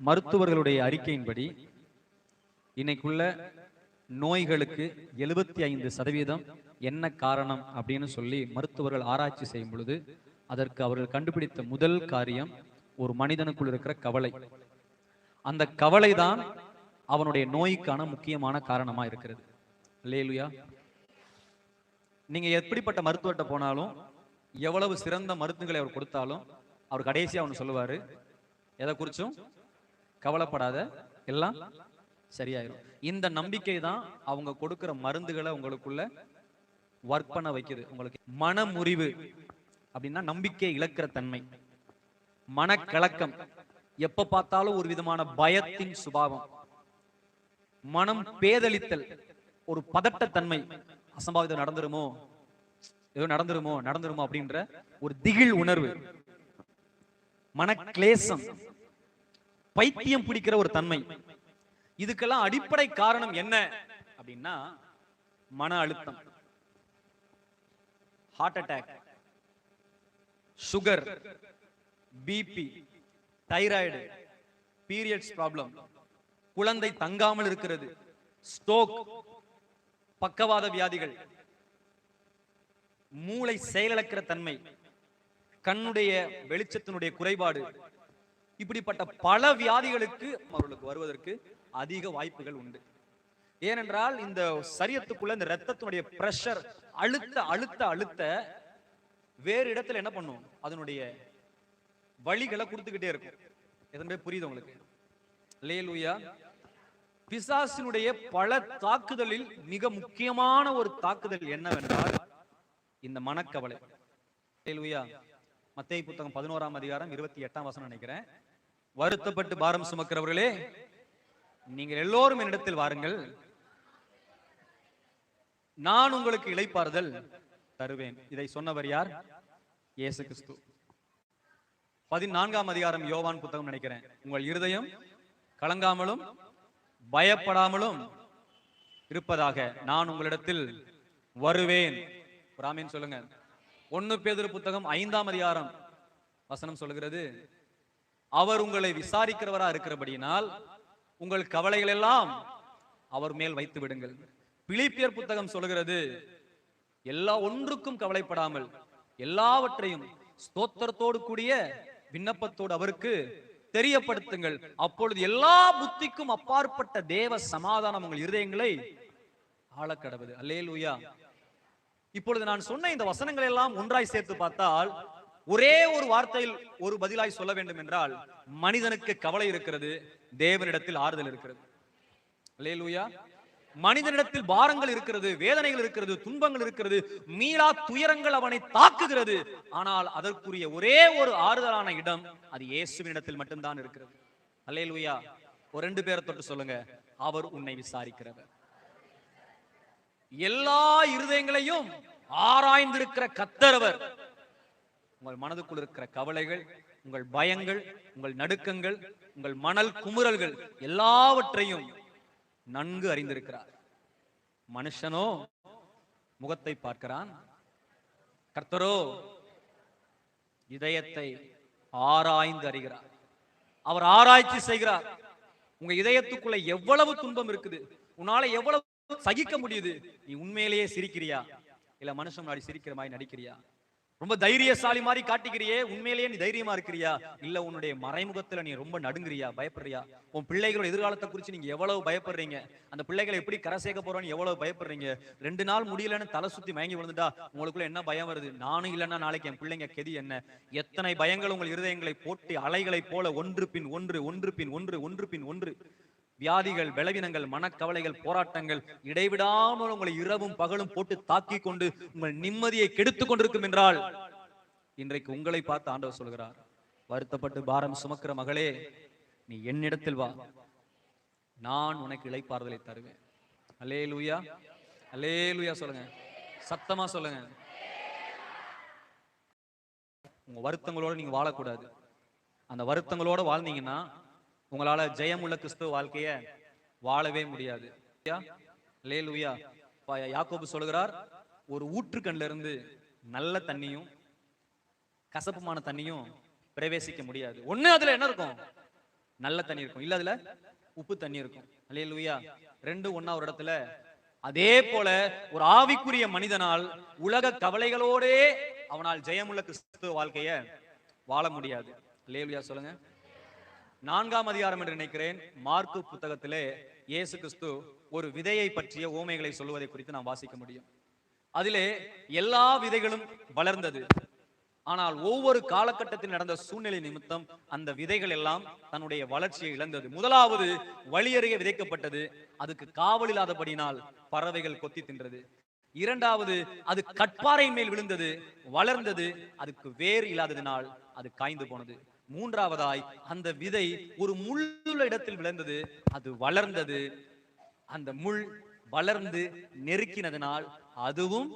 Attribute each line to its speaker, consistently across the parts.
Speaker 1: மருத்துவர்களுடைய அறிக்கையின்படி இன்னைக்குள்ள நோய்களுக்கு எழுபத்தி ஐந்து சதவீதம் என்ன காரணம் அப்படின்னு சொல்லி மருத்துவர்கள் ஆராய்ச்சி செய்யும் பொழுது அதற்கு அவர்கள் கண்டுபிடித்த முதல் காரியம் ஒரு மனிதனுக்குள் இருக்கிற கவலை. அந்த கவலை தான் அவனுடைய நோய்க்கான முக்கியமான காரணமா இருக்கிறது. இல்லையா நீங்க எப்படிப்பட்ட மருத்துவர்கிட்ட போனாலும் எவ்வளவு சிறந்த மருந்துகளை அவர் கொடுத்தாலும் அவர் கடைசியா அவனு சொல்லுவாரு. எதை குறிச்சும்? கவலைப்படாத. எல்லாம் சரியாயிரும். இந்த நம்பிக்கை தான் அவங்க கொடுக்கிற மருந்துகளை உங்களுக்குள்ள ஒர்க் பண்ண வைக்குது. உங்களுக்கு மனமுறிவு அப்படின்னா நம்பிக்கை இழக்கிற தன்மை. மனக்கலக்கம். எப்ப பார்த்தாலும் ஒரு விதமான பயத்தின் சுபாவம். மனம் பேதளித்தல் ஒரு பதட்டத்தன்மை. அசம்பாவிதம் நடந்துருமோ? ஏதோ நடந்துருமோ? நடந்துருமோ அப்படின்ற ஒரு திகில் உணர்வு. மன கிளேசம் பைத்தியம் பிடிக்கிற ஒரு தன்மை. இதுக்கெல்லாம் அடிப்படை காரணம் என்ன? அப்படின்னா மன அழுத்தம். Heart attack sugar BP thyroid periods problem குழந்தை தங்காமல் இருக்கிறது ஸ்டோக் பக்கவாத வியாதிகள் மூளை செயலிழக்கிற தன்மை கண்ணுடைய வெளிச்சத்தினுடைய குறைபாடு இப்படிப்பட்ட பல வியாதிகளுக்கு அவர்களுக்கு வருவதற்கு அதிக வாய்ப்புகள் உண்டு. ஏனென்றால் இந்த சரியத்துக்குள்ள இந்த ரத்தத்தினுடைய பிரஷர் அழுத்த அழுத்த அழுத்த வேறு இடத்துல என்ன பண்ணும்? அதனுடைய வழிகளை கொடுத்துக்கிட்டே இருக்கும். எதன்பே புரியுது உங்களுக்கு? லேலுயா பிசாசினுடைய பல தாக்குதலில் மிக முக்கியமான ஒரு தாக்குதல் என்னவென்றால் இந்த மனக்கவலை. லேலுயா மத்திய புத்தகம் பதினோராம் அதிகாரம் இருபத்தி எட்டாம் வசனம் நினைக்கிறேன். வருத்தப்பட்டு பாரம் சுமக்கிறவர்களே நீங்கள் எல்லோரும் என்னிடத்தில் வாருங்கள். நான் உங்களுக்கு இழைப்பாறுதல் தருவேன். இதை சொன்னவர் யார்? இயேசு கிறிஸ்து. பதினான்காம் அதிகாரம் யோவான் புத்தகம் நினைக்கிறேன். உங்கள் இருதயம் கலங்காமலும் பயப்படாமலும் இருப்பதாக நான் உங்களிடத்தில் வருவேன். ராமேன் சொல்லுங்க. ஒன்னு பேதர் புத்தகம் ஐந்தாம் அதிகாரம் வசனம் சொல்லுகிறது. அவர் உங்களை விசாரிக்கிறவரா இருக்கிறபடியினால் உங்கள் கவலைகள் எல்லாம் அவர் மேல் வைத்து விடுங்கள். பிலிப்பியர் புத்தகம் சொல்கிறது எல்லா ஒன்றுக்கும் கவலைப்படாமல் எல்லாவற்றையும் ஸ்தோத்திரத்தோடு கூடிய விண்ணப்பத்தோடு அவருக்கு தெரியப்படுத்துங்கள். அப்பொழுது எல்லா புத்திக்கும் அப்பாற்பட்ட தேவ சமாதானம் உங்கள் இருதயங்களை ஆளக்கடவுது. அல்லேலூயா. இப்பொழுது நான் சொன்ன இந்த வசனங்கள் எல்லாம் ஒன்றாய் சேர்த்து பார்த்தால் ஒரே ஒரு வார்த்தையில் ஒரு பதிலாய் சொல்ல வேண்டும் என்றால் மனிதனுக்கு கவலை இருக்கிறது தேவனிடத்தில் ஆறுதல் இருக்கிறது. அல்லேலூயா. மனிதனிடத்தில் பாரங்கள் இருக்கிறது வேதனைகள் இருக்கிறது துன்பங்கள் இருக்கிறது மீளா துயரங்கள் அவனை தாக்குகிறது. ஆனால் அதற்குரிய ஒரே ஒரு ஆறுதலான இடம் அது இயேசுவினிடத்தில் மட்டும்தான் இருக்கிறது. அல்லேலூயா. ஒரு ரெண்டு பேரை தொட்டு சொல்லுங்க. அவர் உன்னை விசாரிக்கிறவர். எல்லா இருதயங்களையும் ஆராய்ந்திருக்கிற கத்தரவர் உங்கள் மனதுக்குள் இருக்கிற கவலைகள் உங்கள் பயங்கள் உங்கள் நடுக்கங்கள் உங்கள் மணல் குமுறல்கள் எல்லாவற்றையும் நன்கு அறிந்திருக்கிறார். மனுஷனோ முகத்தை பார்க்கிறான். கர்த்தரோ இதயத்தை ஆராய்ந்து அறிகிறார். அவர் ஆராய்ச்சி செய்கிறார். உங்க இதயத்துக்குள்ள எவ்வளவு துன்பம் இருக்குது? உன்னால எவ்வளவு சகிக்க முடியுது? நீ உண்மையிலேயே சிரிக்கிறியா? இல்ல மனுஷன் முன்னாடி சிரிக்கிற மாதிரி நடிக்கிறியா? ரொம்ப தைரியசாலி மாதிரி காட்டிக்கிறியே உண்மையிலேயே நீ தைரியமா இருக்கிறியா? இல்ல உன்னுடைய மறைமுகத்துல நீ ரொம்ப நடுங்குறியா? பயப்படுறியா? உன் பிள்ளைகளோட எதிர்காலத்தை குறிச்சு நீங்க எவ்வளவு பயப்படுறீங்க? அந்த பிள்ளைகளை எப்படி கரை சேர்க்க போறோம்னு எவ்வளவு பயப்படுறீங்க? ரெண்டு நாள் முடியலன்னு தலை சுத்தி மயங்கி விழுந்துட்டா உங்களுக்குள்ள என்ன பயம் வருது? நானும் இல்லைன்னா நாளைக்கு என் பிள்ளைங்க கெதி என்ன? எத்தனை பயங்கள் உங்கள் இருதயங்களை போட்டு அலைகளைப் போல ஒன்று பின் ஒன்று ஒன்று பின் ஒன்று ஒன்று பின் ஒன்று. வியாதிகள் பலவீனங்கள் மனக்கவலைகள் போராட்டங்கள் இடைவிடாமல் உங்களை இரவும் பகலும் போட்டு தாக்கி கொண்டு உங்கள் நிம்மதியை கெடுத்துக் கொண்டிருக்கும் என்றால் இன்றைக்கு உங்களை பார்த்து ஆண்டவர் சொல்கிறார் வருத்தப்பட்டு பாரம் சுமக்கிற மகளே நீ என்னிடத்தில் வா. நான் உனக்கு இளைப்பாறுதலை தருவேன். அலே லூயா அலே லூயா சொல்லுங்க. சத்தமா சொல்லுங்க. உங்க வருத்தங்களோட நீங்க வாழக்கூடாது. அந்த வருத்தங்களோட வாழ்ந்தீங்கன்னா உங்களால ஜெயமுள்ள கிறிஸ்துவ வாழ்க்கைய வாழவே முடியாது. லேலுயா யாக்கோபு சொல்கிறார் ஒரு ஊற்றுக்கண்ல இருந்து நல்ல தண்ணியும் கசப்புமான தண்ணியும் பிரவேசிக்க முடியாது. ஒண்ணு அதுல என்ன இருக்கும்? நல்ல தண்ணி இருக்கும். இல்ல அதுல உப்பு தண்ணி இருக்கும். அல்லேலூயா ரெண்டு ஒன்னா ஒரு இடத்துல. அதே போல ஒரு ஆவிக்குரிய மனிதனால் உலக கவலைகளோடே அவனால் ஜெயமுள்ள கிறிஸ்துவ வாழ்க்கைய வாழ முடியாது. அல்லேலூயா சொல்லுங்க. நான்காம் அதிகாரம் என்று நினைக்கிறேன். மார்க்கு புத்தகத்திலே இயேசு கிறிஸ்து ஒரு விதையை பற்றிய ஓமைகளை சொல்லுவதை குறித்து நாம் வாசிக்க முடியும். அதிலே எல்லா விதைகளும் வளர்ந்தது. ஆனால் ஒவ்வொரு காலகட்டத்தில் நடந்த சூழ்நிலை நிமித்தம் அந்த விதைகள் எல்லாம் தன்னுடைய வளர்ச்சியை இழந்தது. முதலாவது வழியருகே விதைக்கப்பட்டது. அதுக்கு காவல் இல்லாதபடினால் பறவைகள் கொத்தி தின்றது. இரண்டாவது அது கட்பாறை மேல் விழுந்தது வளர்ந்தது அதுக்கு வேர் இல்லாததினால் அது காய்ந்து போனது. மூன்றாவதாய் அந்த விதை ஒரு முள்ளுள்ள இடத்தில் விழுந்தது அது வளர்ந்தது. அந்த முள் வளர்ந்து நெருக்கினதனால் அதுவும்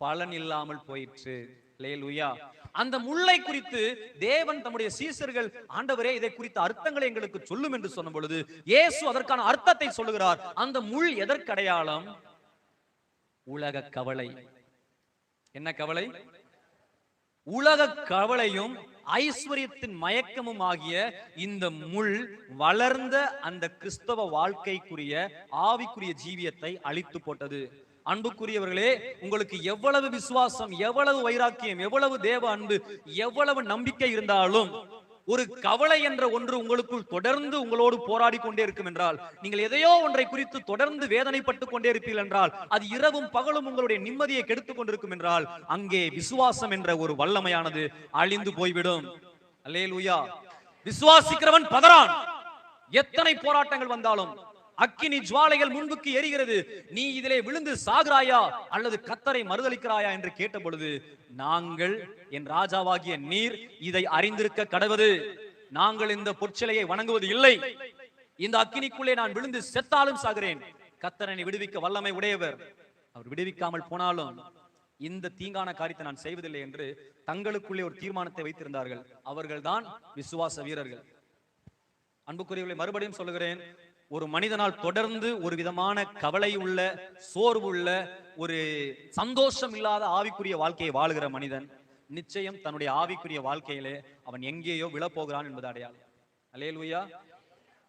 Speaker 1: பலன் இல்லாமல் போயிற்று. லேலுயா அந்த முல்லை குறித்து தேவன் தம்முடைய சீசர்கள் ஆண்டவரே இதை குறித்த அர்த்தங்களை எங்களுக்கு சொல்லும் என்று சொன்ன பொழுது இயேசு அதற்கான அர்த்தத்தை சொல்லுகிறார். அந்த முள் எதற்கடையாளம்? உலக கவலை. என்ன கவலை? உலக கவலையும் ஐஸ்வர்யத்தின் மயக்கமும் ஆகிய இந்த முள் வளர்ந்த அந்த கிறிஸ்தவ வாழ்க்கைக்குரிய ஆவிக்குரிய ஜீவியத்தை அழித்து போட்டது. அன்புக்குரியவர்களே உங்களுக்கு எவ்வளவு விசுவாசம் எவ்வளவு வைராக்கியம் எவ்வளவு தேவ அன்பு எவ்வளவு நம்பிக்கை இருந்தாலும் ஒரு கவலை என்ற ஒன்று உங்களுக்குள் தொடர்ந்து உங்களோடு போராடி கொண்டே இருக்கும் என்றால் நீங்கள் எதையோ ஒன்றை குறித்து தொடர்ந்து வேதனைப்பட்டு கொண்டே இருப்பீர்கள் என்றால் அது இரவும் பகலும் உங்களுடைய நிம்மதியை கெடுத்துக் கொண்டிருக்கும் என்றால் அங்கே விசுவாசம் என்ற ஒரு வல்லமையானது அழிந்து போய்விடும். அல்லேலூயா. விசுவாசிக்கிறவன் பதறான். எத்தனை போராட்டங்கள் வந்தாலும் அக்கினி ஜுவாலைகள் முன்புக்கு எரிகிறது. நீ இதிலே விழுந்து சாகுறாயா? அல்லது கத்தரை மறுதளிக்கிறாயா? என்று கேட்ட பொழுது நாங்கள் என் ராஜாவாகிய நீர் இதை அறிந்திருக்க கடவது. நாங்கள் இந்த பொற்சிலையை வணங்குவது இல்லை. இந்த அக்கினிக்குள்ளே நான் விழுந்து செத்தாலும் சாகிறேன். கத்தரனை விடுவிக்க வல்லமை உடையவர். அவர் விடுவிக்காமல் போனாலும் இந்த தீங்கான காரியத்தை நான் செய்வதில்லை என்று தங்களுக்குள்ளே ஒரு தீர்மானத்தை வைத்திருந்தார்கள். அவர்கள்தான் விசுவாச வீரர்கள். அன்புக்குரியவர்களை மறுபடியும் சொல்லுகிறேன். ஒரு மனிதனால் தொடர்ந்து ஒரு விதமான கவலை உள்ள சோர்வு உள்ள ஒரு சந்தோஷம் இல்லாத ஆவிக்குரிய வாழ்க்கையை வாழுகிற மனிதன் நிச்சயம் தன்னுடைய ஆவிக்குரிய வாழ்க்கையிலே அவன் எங்கேயோ விழப்போகிறான் என்பது அடையாளம். அலேலுயா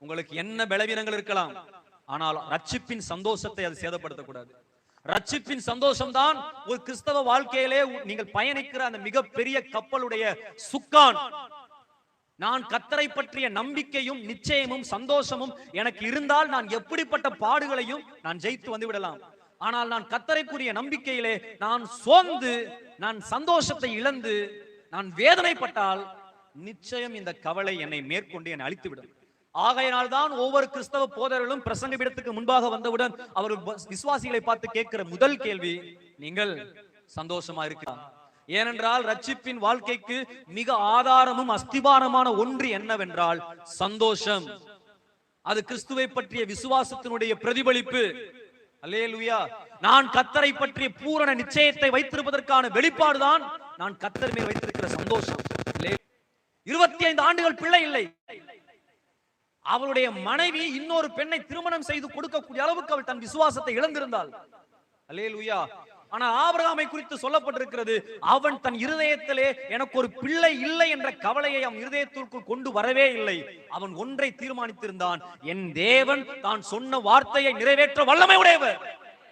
Speaker 1: உங்களுக்கு என்ன பலவீனங்கள் இருக்கலாம் ஆனால் ரட்சிப்பின் சந்தோஷத்தை அது சேதப்படுத்தக்கூடாது. ரட்சிப்பின் சந்தோஷம் தான் ஒரு கிறிஸ்தவ வாழ்க்கையிலே நீங்கள் பயணிக்கிற அந்த மிகப்பெரிய கப்பலுடைய சுக்கான். நான் கத்தரை பற்றிய நம்பிக்கையும் நிச்சயமும் சந்தோஷமும் எனக்கு இருந்தால் நான் எப்படிப்பட்ட பாடுகளையும் நான் ஜெயித்து வந்து விடலாம். ஆனால் நான் கத்தரைக்குரிய நம்பிக்கையிலே நான் சோர்ந்து நான் சந்தோஷத்தை இழந்து நான் வேதனைப்பட்டால் நிச்சயம் இந்த கவலை என்னை மேற்கொண்டு என்னை அழித்துவிடும். ஆகையினால் தான் ஒவ்வொரு கிறிஸ்தவ போதர்களும் பிரசங்க பீடத்துக்கு முன்பாக வந்தவுடன் அவர் விசுவாசிகளை பார்த்து கேட்கிற முதல் கேள்வி நீங்கள் சந்தோஷமா இருக்கிறார் ஏனென்றால் ரட்சிப்பின் வாழ்க்கைக்கு மிக ஆதாரமும் அஸ்திபாரமான ஒன்று என்னவென்றால் சந்தோஷம். அது கிறிஸ்துவை பற்றிய விசுவாசத்தினுடைய பிரதிபலிப்பு. அல்லேலுயா. நான் கத்தரை பற்றிய பூரண நிச்சயத்தை வைத்திருப்பதற்கான வெளிப்பாடுதான் நான் கத்தர் மேல் வைத்திருக்கிற சந்தோஷம். இருபத்தி ஐந்து ஆண்டுகள் பிள்ளை இல்லை. அவளுடைய மனைவி இன்னொரு பெண்ணை திருமணம் செய்து கொடுக்கக்கூடிய அளவுக்கு அவள் தன் விசுவாசத்தை இழந்திருந்தாள். அல்லேலுயா. ஆனால் ஆபிரகாமை குறித்து சொல்லப்பட்டிருக்கிறது அவன் தன் இருதயத்திலே எனக்கு ஒரு பிள்ளை இல்லை என்ற கவலையை அவன் இருதயத்திற்குள் கொண்டு வரவே இல்லை. அவன் ஒன்றை தீர்மானித்திருந்தான் என் தேவன் தான் சொன்ன வார்த்தையை நிறைவேற்ற வல்லமை உடையவர்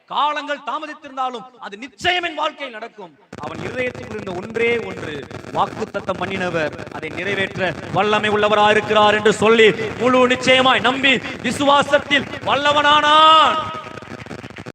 Speaker 1: காலங்கள் தாமதித்திருந்தாலும் அது நிச்சயம் என் வாழ்க்கையில் நடக்கும். அவன் இருதயத்தில் இருந்த ஒன்றே ஒன்று வாக்கு தத்தம் பண்ணினவர் அதை நிறைவேற்ற வல்லமை உள்ளவரா இருக்கிறார் என்று சொல்லி முழு நிச்சயமாய் நம்பி விசுவாசத்தில் வல்லவனானான்.